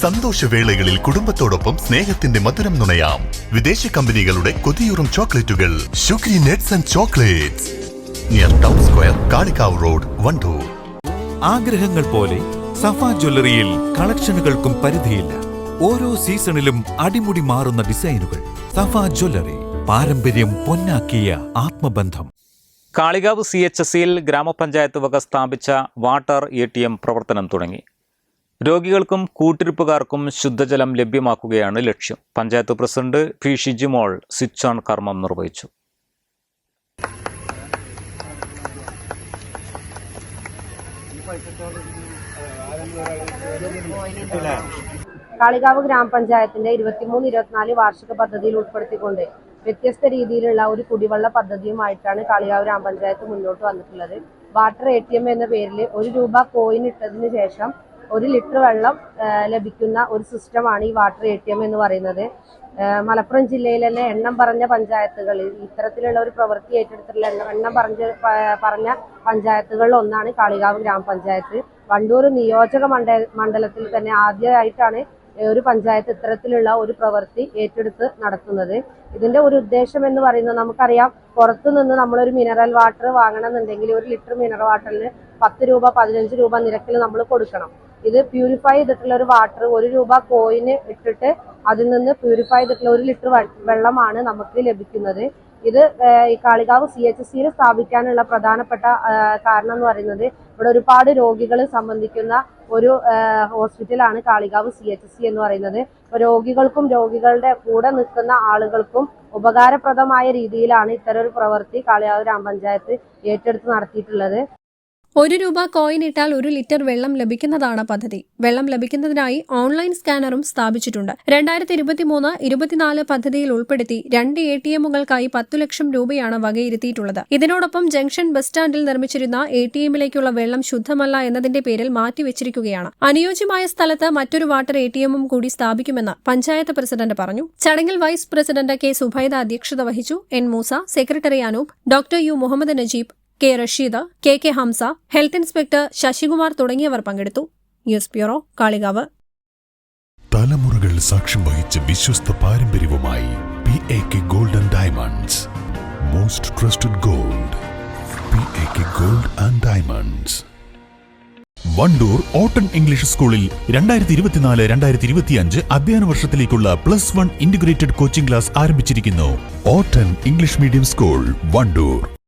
സന്തോഷവേളകളിൽ കുടുംബത്തോടൊപ്പം സ്നേഹത്തിന്റെ മധുരം നുണയാം. വിദേശ കമ്പനികളുടെ കൊതിയൂറും ചോക്ലേറ്റുകൾ. ഷുഗ്രി nets and chocolates near town square Kalikavu road Wandoor. ആഗ്രഹങ്ങൾ പോലെ സഫ ജ്വല്ലറിയിൽ കളക്ഷനുകൾക്കും പരിധിയില്ല. ഓരോ സീസണിലും അടിമുടി മാറുന്ന ഡിസൈനുകൾ. സഫ ജ്വല്ലറി പാരമ്പര്യം പൊന്നാക്കിയ ആത്മബന്ധം. കാളികാവ് സി എച്ച് എസ് സിയിൽ ഗ്രാമപഞ്ചായത്ത് വക സ്ഥാപിച്ച വാട്ടർ എ ടി എം പ്രവർത്തനം തുടങ്ങി. രോഗികൾക്കും കൂട്ടിരിപ്പുകാർക്കും ശുദ്ധജലം ലഭ്യമാക്കുകയാണ് ലക്ഷ്യം. Panchayat president P Shijimol switch on കർമ്മം നിർവഹിച്ചു. കാളികാവ് ഗ്രാമപഞ്ചായത്തിന്റെ ഇരുപത്തിമൂന്ന് ഇരുപത്തിനാല് വാർഷിക പദ്ധതിയിൽ ഉൾപ്പെടുത്തിക്കൊണ്ട് വ്യത്യസ്ത രീതിയിലുള്ള ഒരു കുടിവെള്ള പദ്ധതിയുമായിട്ടാണ് കാളികാവ് ഗ്രാമപഞ്ചായത്ത് മുന്നോട്ട് വന്നിട്ടുള്ളത്. വാട്ടർ എ എന്ന പേരിൽ ഒരു രൂപ കോയിൻ ഇട്ടതിന് ശേഷം ഒരു ലിറ്റർ വെള്ളം ലഭിക്കുന്ന ഒരു സിസ്റ്റമാണ് ഈ വാട്ടർ എ ടി എം എന്ന് പറയുന്നത്. മലപ്പുറം ജില്ലയിലെ എണ്ണം പറഞ്ഞ പഞ്ചായത്തുകളിൽ ഇത്തരത്തിലുള്ള ഒരു പ്രവൃത്തി ഏറ്റെടുത്തിട്ടുള്ള എണ്ണം പറഞ്ഞ പറഞ്ഞ പഞ്ചായത്തുകളിൽ ഒന്നാണ് കാളികാവ് ഗ്രാമപഞ്ചായത്ത്. വണ്ടൂർ നിയോജക മണ്ഡല മണ്ഡലത്തിൽ തന്നെ ആദ്യമായിട്ടാണ് ഒരു പഞ്ചായത്ത് ഇത്തരത്തിലുള്ള ഒരു പ്രവൃത്തി ഏറ്റെടുത്ത് നടത്തുന്നത്. ഇതിന്റെ ഒരു ഉദ്ദേശം എന്ന് പറയുന്നത് നമുക്കറിയാം പുറത്തു നിന്ന് നമ്മളൊരു മിനറൽ വാട്ടർ വാങ്ങണമെന്നുണ്ടെങ്കിൽ ഒരു ലിറ്റർ മിനറൽ വാട്ടറിന് പത്ത് രൂപ പതിനഞ്ച് രൂപ നിരക്കിൽ നമ്മൾ കൊടുക്കണം. ഇത് പ്യൂരിഫൈ ചെയ്തിട്ടുള്ള ഒരു വാട്ടർ ഒരു രൂപ കോയിന് ഇട്ടിട്ട് അതിൽ നിന്ന് പ്യൂരിഫൈ ചെയ്തിട്ടുള്ള ഒരു ലിറ്റർ വെള്ളമാണ് നമുക്ക് ലഭിക്കുന്നത്. ഇത് ഈ കാളികാവ് സി എച്ച് സിയിൽ സ്ഥാപിക്കാനുള്ള പ്രധാനപ്പെട്ട കാരണം എന്ന് പറയുന്നത് ഇവിടെ ഒരുപാട് രോഗികൾ സംബന്ധിക്കുന്ന ഒരു ഹോസ്പിറ്റലാണ് കാളികാവ് സി എച്ച് സി എന്ന് പറയുന്നത്. രോഗികൾക്കും രോഗികളുടെ കൂടെ നിൽക്കുന്ന ആളുകൾക്കും ഉപകാരപ്രദമായ രീതിയിലാണ് ഇത്തരം ഒരു പ്രവൃത്തി കാളികാവ് ഗ്രാമപഞ്ചായത്ത് ഏറ്റെടുത്ത് നടത്തിയിട്ടുള്ളത്. ഒരു രൂപ കോയിൻ ഇട്ടാൽ ഒരു ലിറ്റർ വെള്ളം ലഭിക്കുന്നതാണ് പദ്ധതി. വെള്ളം ലഭിക്കുന്നതിനായി ഓൺലൈൻ സ്കാനറും സ്ഥാപിച്ചിട്ടുണ്ട്. രണ്ടായിരത്തി ഇരുപത്തി മൂന്ന് ഇരുപത്തിനാല് പദ്ധതിയിൽ ഉൾപ്പെടുത്തി രണ്ട് എ ടി എമ്മുകൾക്കായി പത്തു ലക്ഷം രൂപയാണ് വകയിരുത്തിയിട്ടുള്ളത്. ഇതിനോടൊപ്പം ജംഗ്ഷൻ ബസ് സ്റ്റാൻഡിൽ നിർമ്മിച്ചിരുന്ന എ ടി എമ്മിലേക്കുള്ള വെള്ളം ശുദ്ധമല്ല എന്നതിന്റെ പേരിൽ മാറ്റിവെച്ചിരിക്കുകയാണ്. അനുയോജ്യമായ സ്ഥലത്ത് മറ്റൊരു വാട്ടർ എ ടി എമ്മും കൂടി സ്ഥാപിക്കുമെന്ന് പഞ്ചായത്ത് പ്രസിഡന്റ് പറഞ്ഞു. ചടങ്ങിൽ വൈസ് പ്രസിഡന്റ് കെ സുബൈദ അധ്യക്ഷത വഹിച്ചു. N Moosa secretary Anoop doctor U Muhammad Najeeb K Rasheed K K Hamsa health inspector Sasikumar തുടങ്ങിയവർ പങ്കെടുത്തു. News bureau Kalikavu. തലമുറകൾ സാക്ഷ്യം വഹിച്ച വിശ്വസ്ത പാരമ്പര്യവുമായി P A K golden diamonds most trusted gold P A K gold and diamonds Wandoor ഓട്ടൺ English സ്കൂളിൽ രണ്ടായിരത്തി ഇരുപത്തിനാല് രണ്ടായിരത്തി ഇരുപത്തിയഞ്ച് അധ്യയന വർഷത്തിലേക്കുള്ള plus one integrated coaching class ആരംഭിച്ചിരിക്കുന്നു. ഓട്ടൺ ഇംഗ്ലീഷ് മീഡിയം സ്കൂൾ വണ്ടൂർ.